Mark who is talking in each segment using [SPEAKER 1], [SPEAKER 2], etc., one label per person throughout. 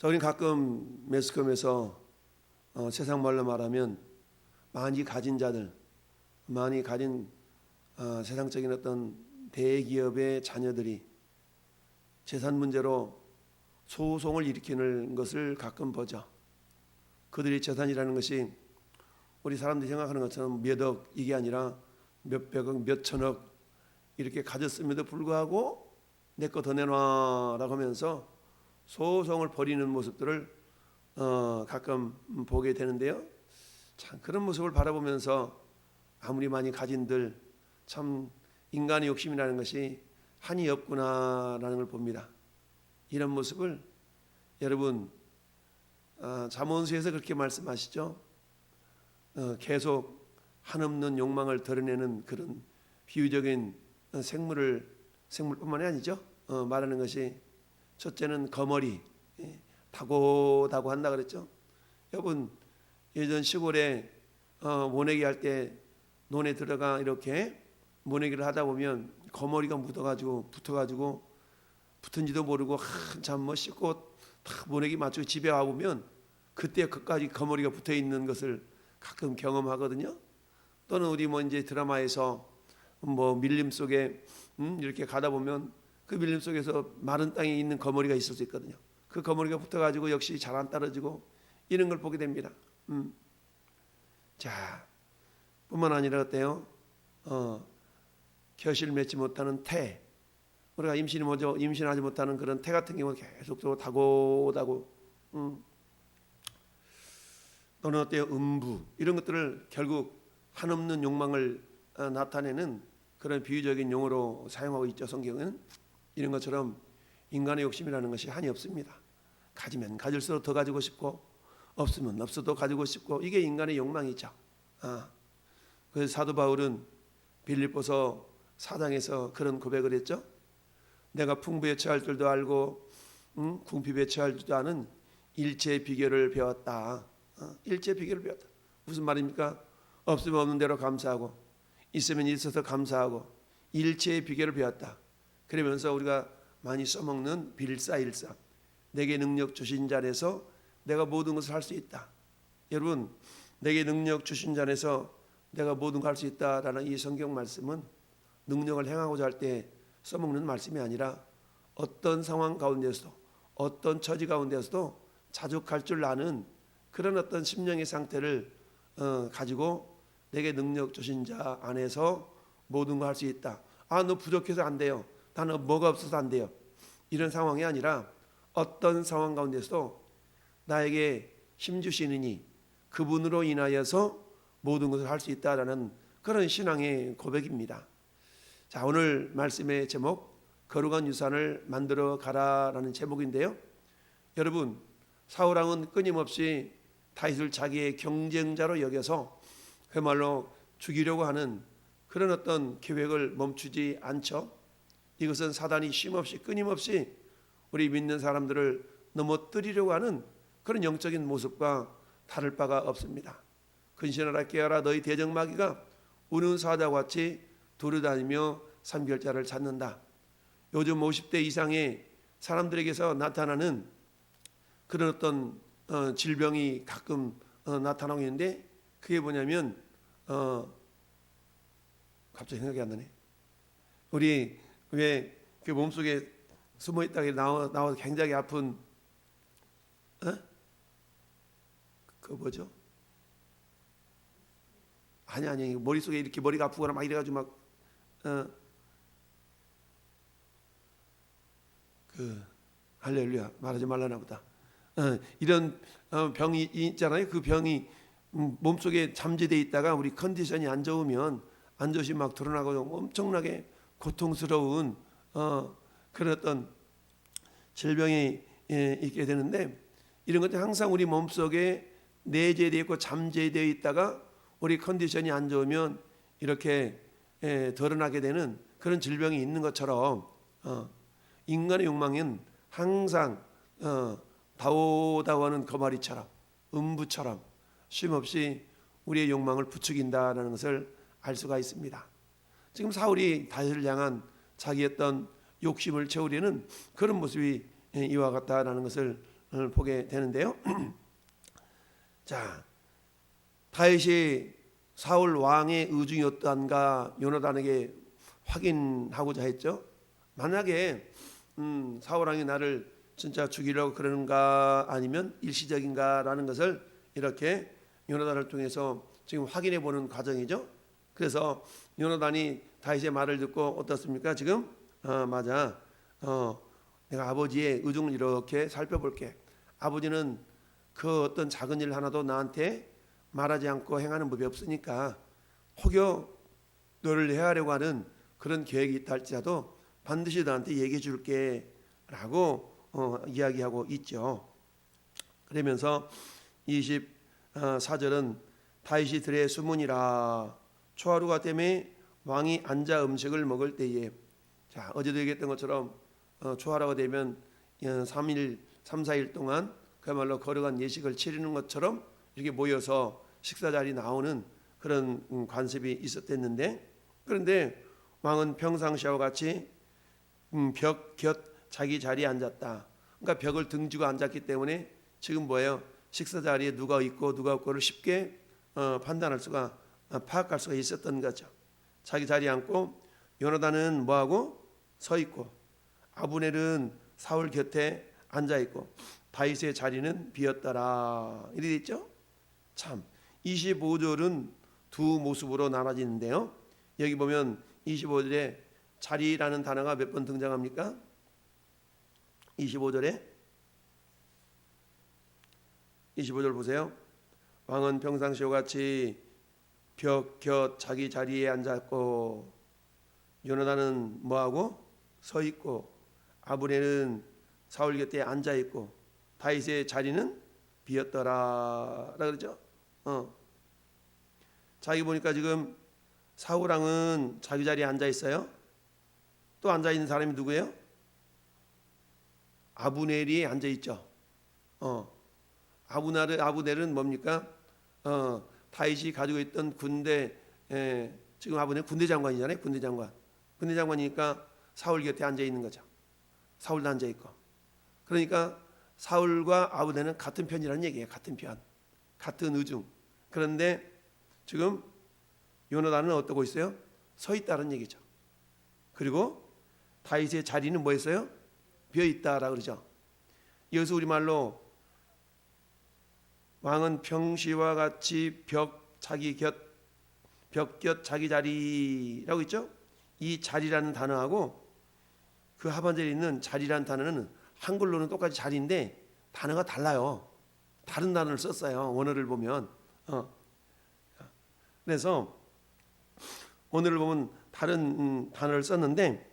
[SPEAKER 1] 자, 우리는 가끔 매스컴에서 어, 세상 말로 말하면 많이 가진 자들, 많이 가진 어, 세상적인 어떤 대기업의 자녀들이 재산 문제로 소송을 일으키는 것을 가끔 보죠. 그들의 재산이라는 것이 우리 사람들이 생각하는 것처럼 몇억 이게 아니라 몇백억, 몇천억 이렇게 가졌음에도 불구하고 내 거 더 내놔라고 하면서 소송을 벌이는 모습들을 어, 가끔 보게 되는데요. 참 그런 모습을 바라보면서 아무리 많이 가진들 참 인간의 욕심이라는 것이 한이 없구나라는 걸 봅니다. 이런 모습을 여러분 아, 잠언수에서 그렇게 말씀하시죠. 어, 계속 한없는 욕망을 드러내는 그런 비유적인 어, 생물을 생물뿐만이 아니죠. 어, 말하는 것이 첫째는 거머리 예, 다고다고 한다 그랬죠. 여러분 예전 시골에 어, 모내기 할 때 논에 들어가 이렇게 모내기를 하다 보면 거머리가 묻어가지고 붙어가지고 붙은지도 모르고 한참 뭐 씻고 다 모내기 맞추고 집에 와 보면 그때 끝까지 거머리가 붙어 있는 것을 가끔 경험하거든요. 또는 우리 뭐 이제 드라마에서 뭐 밀림 속에 음, 이렇게 가다 보면 그 밀림 속에서 마른 땅에 있는 거머리가 있을 수 있거든요. 그 거머리가 붙어가지고 역시 잘안 떨어지고 이런 걸 보게 됩니다. 음. 자, 뿐만 아니라 어때요? 어, 결실 맺지 못하는 태, 우리가 임신이 먼저 임신하지 못하는 그런 태 같은 경우는 계속적으로 다고다고, 음. 또는 어때요? 음부 이런 것들을 결국 한없는 욕망을 어, 나타내는 그런 비유적인 용어로 사용하고 있죠 성경은 이런 것처럼 인간의 욕심이라는 것이 한이 없습니다. 가지면 가질수록 더 가지고 싶고 없으면 없어도 가지고 싶고 이게 인간의 욕망이죠. 아, 그래서 사도 바울은 빌립보서 사장에서 그런 고백을 했죠. 내가 풍부에 처할 줄도 알고 음, 궁핍에 처할 줄도 아는 일체의 비결을 배웠다. 어, 일체의 비결을 배웠다. 무슨 말입니까? 없으면 없는 대로 감사하고 있으면 있어서 감사하고 일체의 비결을 배웠다. 그러면서 우리가 많이 써먹는 빌사일사 내게 능력 주신 자에서 내가 모든 것을 할 수 있다. 여러분 내게 능력 주신 자에서 내가 모든 걸 할 수 있다라는 이 성경 말씀은 능력을 행하고자 할 때 써먹는 말씀이 아니라 어떤 상황 가운데서도 어떤 처지 가운데서도 자족할 줄 아는 그런 어떤 심령의 상태를 어, 가지고 내게 능력 주신 자 안에서 모든 걸 할 수 있다. 아, 너 부족해서 안 돼요. 나는 뭐가 없어서 안 돼요. 이런 상황이 아니라 어떤 상황 가운데서도 나에게 힘 주시느니 그분으로 인하여서 모든 것을 할 수 있다라는 그런 신앙의 고백입니다. 자, 오늘 말씀의 제목 거룩한 유산을 만들어 가라라는 제목인데요. 여러분, 사울 왕은 끊임없이 다윗을 자기의 경쟁자로 여겨서 그말로 죽이려고 하는 그런 어떤 계획을 멈추지 않죠. 이것은 사단이 쉼없이 끊임없이 우리 믿는 사람들을 넘어뜨리려고 하는 그런 영적인 모습과 다를 바가 없습니다. 근신하라 깨어라 너희 대적마귀가 우는 사자와 같이 두루다니며 삼결자를 찾는다. 요즘 50대 이상의 사람들에게서 나타나는 그런 어떤 어, 질병이 가끔 어, 나타나고 있는데 그게 뭐냐면 어, 갑자기 생각이 안 나네. 우리 왜 그 몸속에 숨어 있다가 나와 나와 굉장히 아픈 어? 그 뭐죠? 아니 아니 머릿속에 이렇게 머리가 아프거나 막 이래 가지고 막 어, 그 할렐루야 말하지 말라나 보다. 어, 이런 어, 병이 있잖아요. 그 병이 음, 몸속에 잠재돼 있다가 우리 컨디션이 안 좋으면 안 좋으시 막 드러나고 엄청나게 고통스러운 어, 그런 어떤 질병이 예, 있게 되는데 이런 것들 항상 우리 몸 속에 내재되어 있고 잠재되어 있다가 우리 컨디션이 안 좋으면 이렇게 예, 드러나게 되는 그런 질병이 있는 것처럼 어, 인간의 욕망은 항상 어, 다오다오하는 거마리처럼 음부처럼 쉼없이 우리의 욕망을 부추긴다는 것을 알 수가 있습니다. 지금 사울이 다윗을 향한 자기 어떤 욕심을 채우려는 그런 모습이 이와 같다라는 것을 보게 되는데요. 자, 다윗이 사울 왕의 의중이 어떠한가 요나단에게 확인하고자 했죠. 만약에 음, 사울 왕이 나를 진짜 죽이려고 그러는가 아니면 일시적인가라는 것을 이렇게 요나단을 통해서 지금 확인해 보는 과정이죠. 그래서 요나단이 다윗의 말을 듣고 어떻습니까? 지금 어, 맞아. 어, 내가 아버지의 의중을 이렇게 살펴볼게. 아버지는 그 어떤 작은 일 하나도 나한테 말하지 않고 행하는 법이 없으니까 혹여 너를 해하려고 하는 그런 계획이 있다 할지라도 반드시 너한테 얘기해 줄게 라고 어, 이야기하고 있죠. 그러면서 24절은 다윗이 들의 수문이라 초하루가 때문에 왕이 앉아 음식을 먹을 때에 자 어제도 얘기했던 것처럼 어, 초하루가 되면 3일 3, 4일 동안 그야말로 거룩한 예식을 치르는 것처럼 이렇게 모여서 식사 자리 나오는 그런 음, 관습이 있었댔는데 그런데 왕은 평상시와 같이 음, 벽곁 자기 자리에 앉았다. 그러니까 벽을 등지고 앉았기 때문에 지금 뭐예요? 식사 자리에 누가 있고 누가 없고를 쉽게 어, 판단할 수가 어, 파악할 수가 있었던 거죠. 자기 자리에 앉고 요나단은 뭐하고 서 있고 아브넬은 사울 곁에 앉아 있고 다윗의 자리는 비었더라. 이래 있죠? 참 25절은 두 모습으로 나눠지는데요. 여기 보면 25절에 자리라는 단어가 몇 번 등장합니까? 25절에 25절 보세요. 왕은 평상시와 같이 벽곁 자기 자리에 앉았고 요나단은 뭐하고 서 있고 아브넬은 사울 곁에 앉아 있고 다윗의 자리는 비었더라. 그러죠. 어. 자기 보니까 지금 사울 왕은 자기 자리에 앉아 있어요. 또 앉아 있는 사람이 누구예요? 아브넬이 앉아 있죠. 어. 아브넬 아브넬은 뭡니까? 어, 다윗이 가지고 있던 군대 에, 지금 아브넬 군대 장관이잖아요. 군대 장관. 군대 장관이니까 사울 곁에 앉아 있는 거죠. 사울도 앉아 있고. 그러니까 사울과 아브넬은 같은 편이라는 얘기예요. 같은 편. 같은 의중. 그런데 지금 요나단은 어떠고 있어요? 서 있다는 얘기죠. 그리고 다윗의 자리는 뭐였어요? 비어 있다라 그러죠. 여기서 우리 말로 왕은 평시와 같이 벽 자기 곁 벽곁 자기 자리라고 있죠. 이 자리라는 단어하고 그 하반절에 있는 자리라는 단어는 한글로는 똑같이 자리인데 단어가 달라요. 다른 단어를 썼어요. 원어를 보면. 어. 그래서 오늘을 보면 다른 음, 단어를 썼는데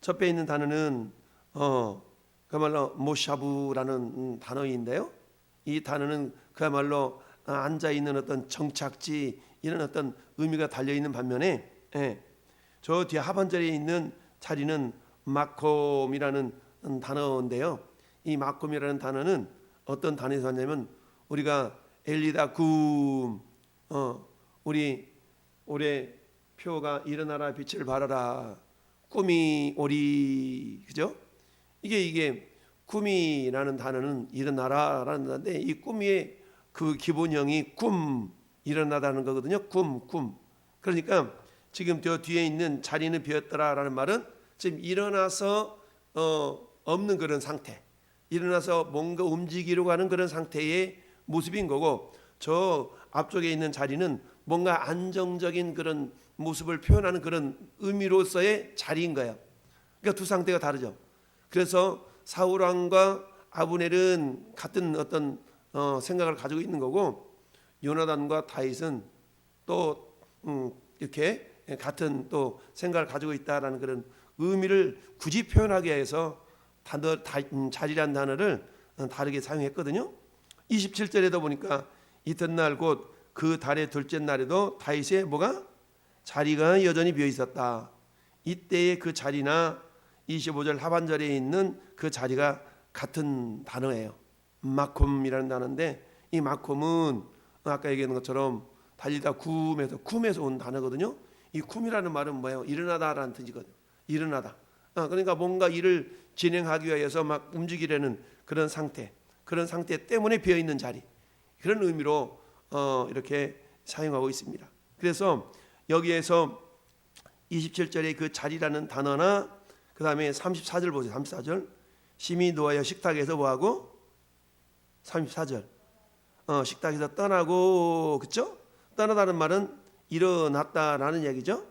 [SPEAKER 1] 첫배 있는 단어는 어 그야말로 모샤부라는 음, 단어인데요. 이 단어는 그야말로 아, 앉아 있는 어떤 정착지 이런 어떤 의미가 달려 있는 반면에 예, 저 뒤에 하반절에 있는 자리는 마콤이라는 음, 단어인데요. 이 마콤이라는 단어는 어떤 단어에서 왔냐면 우리가 엘리다 굼 어, 우리 올해 표가 일어나라 빛을 발하라 꿈이 오리 그죠? 이게 이게 꿈이라는 단어는 일어나라라는 단어인데 이 꿈의 그 기본형이 꿈 일어나다는 거거든요. 꿈 꿈. 그러니까 지금 저 뒤에 있는 자리는 비었더라라는 말은 지금 일어나서 어, 없는 그런 상태. 일어나서 뭔가 움직이려고 하는 그런 상태의 모습인 거고 저 앞쪽에 있는 자리는 뭔가 안정적인 그런 모습을 표현하는 그런 의미로서의 자리인 거예요. 그러니까 두 상태가 다르죠. 그래서 사울 왕과 아브넬은 같은 어떤 어, 생각을 가지고 있는 거고 요나단과 다윗은 또 음, 이렇게 같은 또 생각을 가지고 있다라는 그런 의미를 굳이 표현하기 위해서 단어 다, 음, 자리란 단어를 다르게 사용했거든요. 27절에도 보니까 이튿날 곧 그 달의 둘째 날에도 다윗의 뭐가 자리가 여전히 비어 있었다. 이때의 그 자리나 25절 하반절에 있는 그 자리가 같은 단어예요. 마콤이라는 단어인데 이 마콤은 아까 얘기한 것처럼 달리다 쿰에서 쿰에서 온 단어거든요. 이 쿰이라는 말은 뭐예요? 일어나다라는 뜻이거든요. 일어나다. 아, 그러니까 뭔가 일을 진행하기 위해서 막 움직이려는 그런 상태. 그런 상태 때문에 비어 있는 자리 그런 의미로 어, 이렇게 사용하고 있습니다. 그래서 여기에서 27절의 그 자리라는 단어나 그 다음에 34절 보세요. 34절 심히 노하여 식탁에서 뭐하고 34절 어, 식탁에서 떠나고 그쵸? 떠나다는 말은 일어났다라는 얘기죠.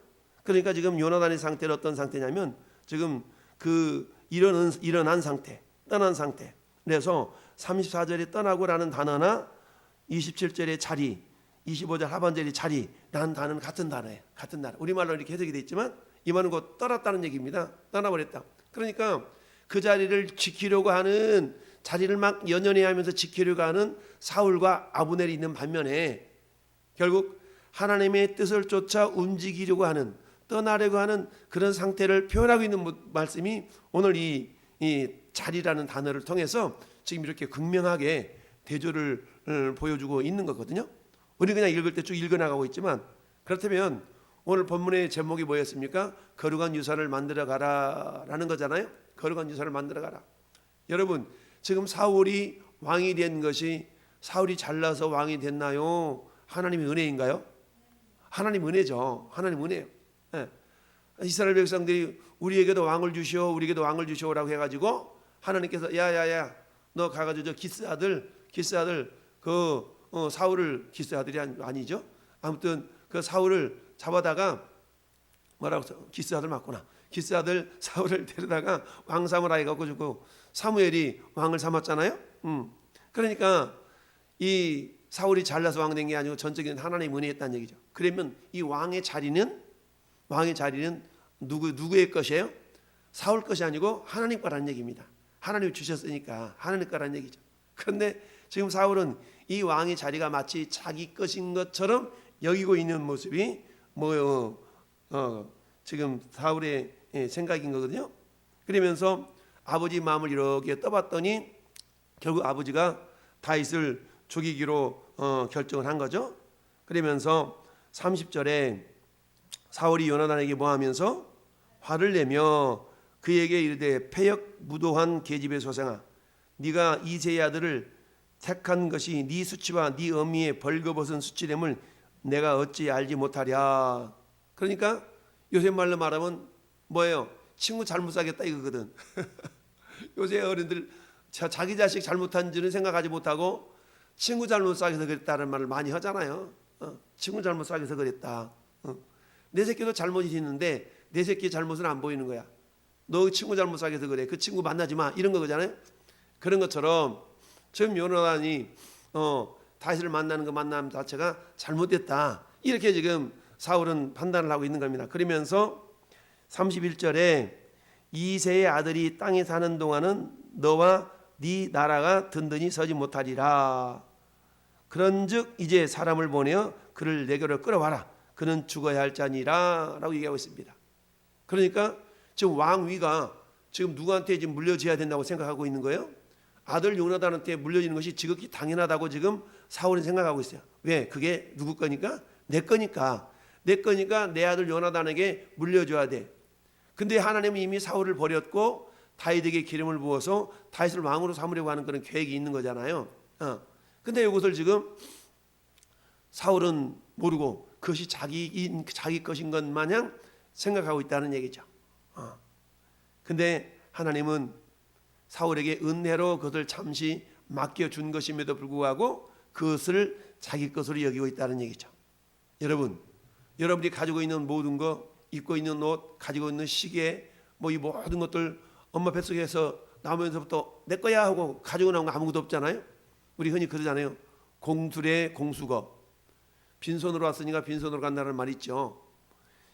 [SPEAKER 1] 그러니까 지금 요나단의 상태는 어떤 상태냐면 지금 그 일어난, 일어난 상태, 떠난 상태. 그래서 34절에 떠나고라는 단어나 27절의 자리, 25절 하반절의 자리라는 단어는 같은 단어예요. 같은 단어. 우리말로 이렇게 해석이 돼 있지만 이 말은 곧 떠났다는 얘기입니다. 떠나버렸다. 그러니까 그 자리를 지키려고 하는 자리를 막 연연해 하면서 지키려고 하는 사울과 아브넬이 있는 반면에 결국 하나님의 뜻을 쫓아 움직이려고 하는 떠나려고 하는 그런 상태를 표현하고 있는 뭐- 말씀이 오늘 이, 이 자리라는 단어를 통해서 지금 이렇게 극명하게 대조를 어, 보여주고 있는 거거든요. 우리 그냥 읽을 때 쭉 읽어나가고 있지만 그렇다면 오늘 본문의 제목이 뭐였습니까? 거룩한 유산을 만들어 가라라는 거잖아요. 거룩한 유산을 만들어 가라. 여러분 지금 사울이 왕이 된 것이 사울이 잘나서 왕이 됐나요? 하나님의 은혜인가요? 하나님 은혜죠. 하나님 은혜요. 예. 이스라엘 백성들이 우리에게도 왕을 주시오, 우리에게도 왕을 주시오라고 해가지고 하나님께서 야야야 너 가가지고 저 기스 아들 기스 아들 그 어, 사울을 기스 아들이 아니- 아니 죠. 아무튼 그 사울을 잡아다가 뭐라고 써? 기스 아들 맞구나. 기스 아들 사울을 데려다가 왕 삼으라 해갖고 주고 사무엘이 왕을 삼았잖아요. 음. 그러니까 이 사울이 잘나서 왕 된 게 아니고 전적인 하나님의 은혜였다는 얘기죠. 그러면 이 왕의 자리는 왕의 자리는 누구 누구의 것이에요? 사울 것이 아니고 하나님 거라는 얘기입니다. 하나님이 주셨으니까 하나님 거라는 얘기죠. 그런데 지금 사울은 이 왕의 자리가 마치 자기 것인 것처럼 여기고 있는 모습이 뭐요? 어, 지금 사울의 예, 생각인 거거든요. 그러면서 아버지 마음을 이렇게 떠봤더니 결국 아버지가 다윗을 죽이기로 어, 결정을 한 거죠. 그러면서 30절에 사울이 요나단에게 뭐하면서 화를 내며 그에게 이르되 패역 무도한 계집의 소생아 네가 이세의 아들을 택한 것이 네 수치와 네 어미의 벌거벗은 수치됨을 내가 어찌 알지 못하랴 그러니까 요새 말로 말하면 뭐예요 친구 잘못 사겠다 이거거든 요새 어른들 자, 자기 자식 잘못한 줄은 생각하지 못하고 친구 잘못 사귀어서 그랬다는 말을 많이 하잖아요 어, 친구 잘못 사귀어서 그랬다 어. 내 새끼도 잘못이 있는데 내 새끼의 잘못은 안 보이는 거야. 너 친구 잘못 사귀어서 그래. 그 친구 만나지 마. 이런 거잖아요. 그런 것처럼 지금 요나단이 어, 다윗을 만나는 그 만남 자체가 잘못됐다. 이렇게 지금 사울은 판단을 하고 있는 겁니다. 그러면서 31절에 이세의 아들이 땅에 사는 동안은 너와 네 나라가 든든히 서지 못하리라. 그런즉 이제 사람을 보내어 그를 내게로 끌어와라. 그는 죽어야 할 자니라라고 얘기하고 있습니다. 그러니까 지금 왕위가 지금 누구한테 지금 물려져야 된다고 생각하고 있는 거예요? 아들 요나단한테 물려지는 것이 지극히 당연하다고 지금 사울은 생각하고 있어요. 왜? 그게 누구 거니까? 내 거니까. 내 거니까 내 아들 요나단에게 물려줘야 돼. 근데 하나님은 이미 사울을 버렸고 다윗에게 기름을 부어서 다윗을 왕으로 삼으려고 하는 그런 계획이 있는 거잖아요. 어. 근데 이것을 지금 사울은 모르고 그것이 자기 자기 것인 것 마냥 생각하고 있다는 얘기죠. 어. 근데 하나님은 사울에게 은혜로 그것을 잠시 맡겨 준 것임에도 불구하고 그것을 자기 것으로 여기고 있다는 얘기죠. 여러분, 여러분이 가지고 있는 모든 거, 입고 있는 옷, 가지고 있는 시계, 뭐 이 모든 것들 엄마 뱃속에서 나오면서부터 내 거야 하고 가지고 나온 거 아무것도 없잖아요. 우리 흔히 그러잖아요. 공술의 공수거. 빈손으로 왔으니까 빈손으로 간다는 말 있죠.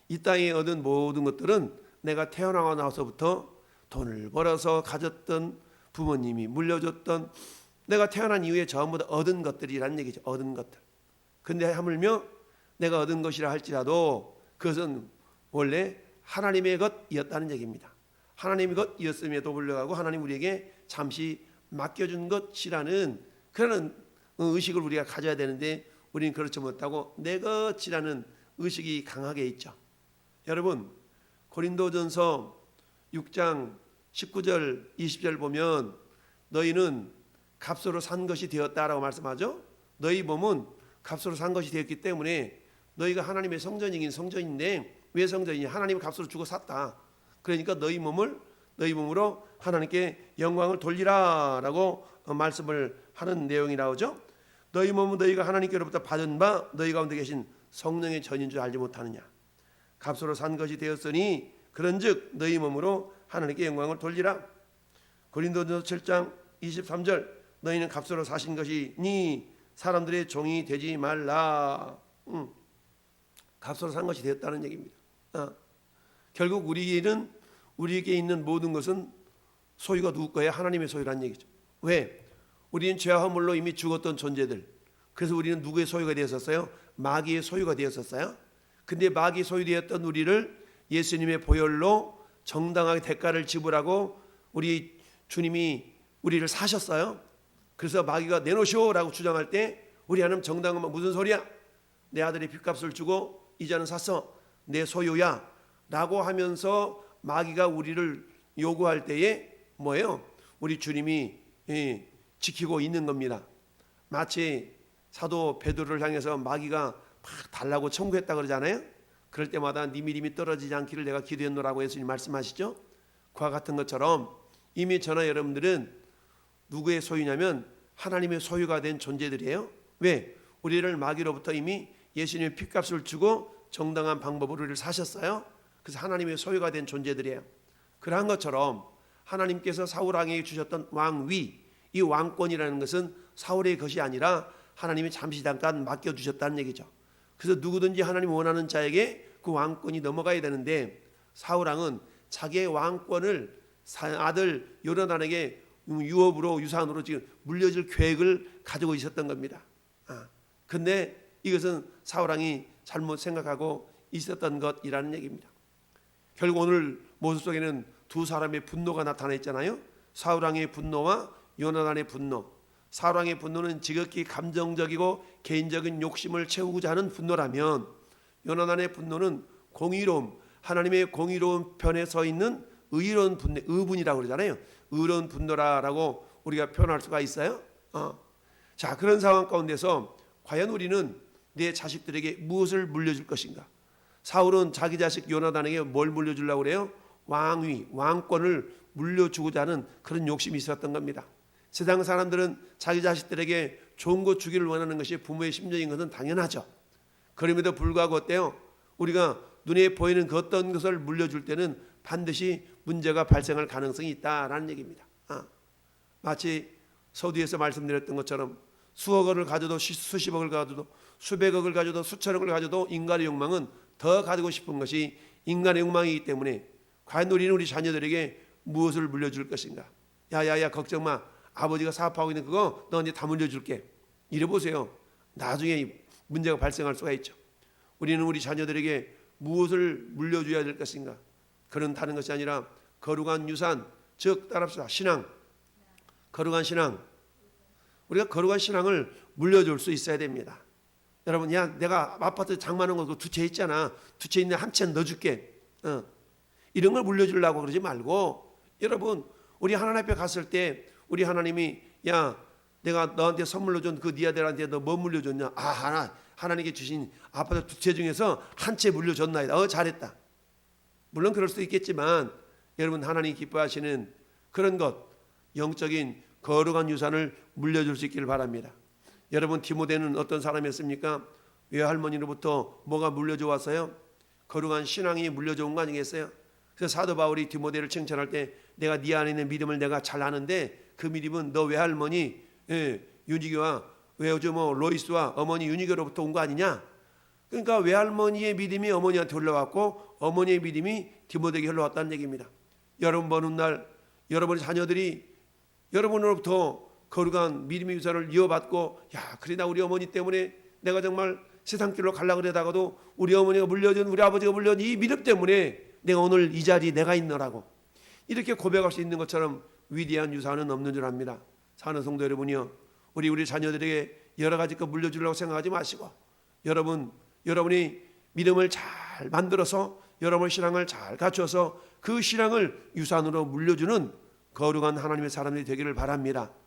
[SPEAKER 1] 이 땅에 얻은 모든 것들은 내가 태어나고 나서부터 돈을 벌어서 가졌던 부모님이 물려줬던 내가 태어난 이후에 전부 다 얻은 것들이라는 얘기죠. 얻은 것들. 근데 하물며 내가 얻은 것이라 할지라도 그것은 원래 하나님의 것이었다는 얘기입니다. 하나님의 것이었음에도 불구하고 하나님 우리에게 잠시 맡겨준 것이라는 그런 의식을 우리가 가져야 되는데 우리는 그렇지 못하고 내 것이라는 의식이 강하게 있죠. 여러분 고린도전서 6장 19절 20절 보면 너희는 값으로 산 것이 되었다라고 말씀하죠. 너희 몸은 값으로 산 것이 되었기 때문에 너희가 하나님의 성전이긴 성전인데 왜 성전이냐? 하나님 값으로 주고 샀다. 그러니까 너희 몸을 너희 몸으로 하나님께 영광을 돌리라라고 어, 말씀을 하는 내용이 나오죠. 너희 몸은 너희가 하나님께로부터 받은 바 너희 가운데 계신 성령의 전인 줄 알지 못하느냐? 값으로 산 것이 되었으니 그런즉 너희 몸으로 하나님께 영광을 돌리라. 고린도전서 7장 23절 너희는 값으로 사신 것이니 사람들의 종이 되지 말라. 음, 값으로 산 것이 되었다는 얘기입니다. 어. 결국 우리에게는 우리에게 있는 모든 것은 소유가 누구 거예요? 하나님의 소유라는 얘기죠. 왜? 우리는 죄와 허물로 이미 죽었던 존재들. 그래서 우리는 누구의 소유가 되었었어요? 마귀의 소유가 되었었어요. 근데 마귀 소유되었던 우리를 예수님의 보혈로 정당하게 대가를 지불하고 우리 주님이 우리를 사셨어요. 그래서 마귀가 내놓으시오라고 주장할 때 우리 하나님 정당하면 무슨 소리야? 내 아들이 빚값을 주고 이자는 샀어. 내 소유야. 라고 하면서 마귀가 우리를 요구할 때에 뭐예요? 우리 주님이 예, 지키고 있는 겁니다. 마치 사도 베드로를 향해서 마귀가 막 달라고 청구했다 그러잖아요. 그럴 때마다 네 미림이 떨어지지 않기를 내가 기도했노라고 예수님 말씀하시죠. 그와 같은 것처럼 이미 저나 여러분들은 누구의 소유냐면 하나님의 소유가 된 존재들이에요. 왜? 우리를 마귀로부터 이미 예수님의 핏값을 주고 정당한 방법으로 우리를 사셨어요. 그래서 하나님의 소유가 된 존재들이에요. 그러한 것처럼 하나님께서 사울 왕에게 주셨던 왕위, 이 왕권이라는 것은 사울의 것이 아니라 하나님이 잠시 잠깐 맡겨 주셨다는 얘기죠. 그래서 누구든지 하나님 원하는 자에게 그 왕권이 넘어가야 되는데 사울 왕은 자기의 왕권을 아들 요나단에게 유업으로 유산으로 지금 물려줄 계획을 가지고 있었던 겁니다. 아, 근데 이것은 사울 왕이 잘못 생각하고 있었던 것이라는 얘기입니다. 결국 오늘 모습 속에는 두 사람의 분노가 나타나 있잖아요. 사울 왕의 분노와 요나단의 분노. 사울 왕의 분노는 지극히 감정적이고 개인적인 욕심을 채우고자 하는 분노라면 요나단의 분노는 공의로움, 하나님의 공의로운 편에 서 있는 의로운 분노, 의분이라고 그러잖아요. 의로운 분노라라고 우리가 표현할 수가 있어요. 어. 자 그런 상황 가운데서 과연 우리는 내 자식들에게 무엇을 물려줄 것인가? 사울은 자기 자식 요나단에게 뭘 물려주려고 그래요? 왕위, 왕권을 물려주고자 하는 그런 욕심이 있었던 겁니다. 세상 사람들은 자기 자식들에게 좋은 것 주기를 원하는 것이 부모의 심정인 것은 당연하죠. 그럼에도 불구하고 어때요? 우리가 눈에 보이는 그 어떤 것을 물려줄 때는 반드시 문제가 발생할 가능성이 있다라는 얘기입니다. 아, 마치 서두에서 말씀드렸던 것처럼 수억을 가져도 수십 억을 가져도 수백억을 가져도 수천억을 가져도 인간의 욕망은 더 가지고 싶은 것이 인간의 욕망이기 때문에 과연 우리는 우리 자녀들에게 무엇을 물려줄 것인가? 야야야 걱정 마. 아버지가 사업하고 있는 그거 너한테 다 물려줄게. 이래 보세요. 나중에 문제가 발생할 수가 있죠. 우리는 우리 자녀들에게 무엇을 물려줘야 될 것인가? 그런 다른 것이 아니라 거룩한 유산, 즉 따라합시다. 신앙. 거룩한 신앙. 우리가 거룩한 신앙을 물려줄 수 있어야 됩니다. 여러분, 야, 내가 아파트 장만한 거 두 채 있잖아. 두 채 있는데 한 채 넣어줄게. 어. 이런 걸 물려주려고 그러지 말고, 여러분, 우리 하나님 앞에 갔을 때 우리 하나님이 야, 내가 너한테 선물로 준 그 네 아들한테 너 뭐 물려줬냐? 아, 하나 하나님께 주신 아파트 두 채 중에서 한 채 물려줬나이다. 어, 잘했다. 물론 그럴 수도 있겠지만 여러분 하나님 기뻐하시는 그런 것 영적인 거룩한 유산을 물려줄 수 있기를 바랍니다. 여러분 디모데는 어떤 사람이었습니까? 외할머니로부터 뭐가 물려줘 왔어요? 거룩한 신앙이 물려져 온 거 아니겠어요? 그래서 사도 바울이 디모데를 칭찬할 때 내가 네 안에 있는 믿음을 내가 잘 아는데 그 믿음은 너 외할머니 예, 윤희교와 외어주 뭐 로이스와 어머니 윤희교로부터 온 거 아니냐? 그러니까 외할머니의 믿음이 어머니한테 흘러왔고 어머니의 믿음이 디모데에게 흘러왔다는 얘기입니다. 여러분 보는 날 여러분의 자녀들이 여러분으로부터 거룩한 믿음의 유산을 이어받고 야 그러나 우리 어머니 때문에 내가 정말 세상 길로 갈라 그러다가도 우리 어머니가 물려준 우리 아버지가 물려준 이 믿음 때문에 내가 오늘 이 자리 내가 있노라고 이렇게 고백할 수 있는 것처럼 위대한 유산은 없는 줄 압니다. 사는 성도 여러분이요 우리 우리 자녀들에게 여러 가지 거 물려주려고 생각하지 마시고 여러분 여러분이 믿음을 잘 만들어서 여러분의 신앙을 잘 갖춰서 그 신앙을 유산으로 물려주는 거룩한 하나님의 사람들이 되기를 바랍니다.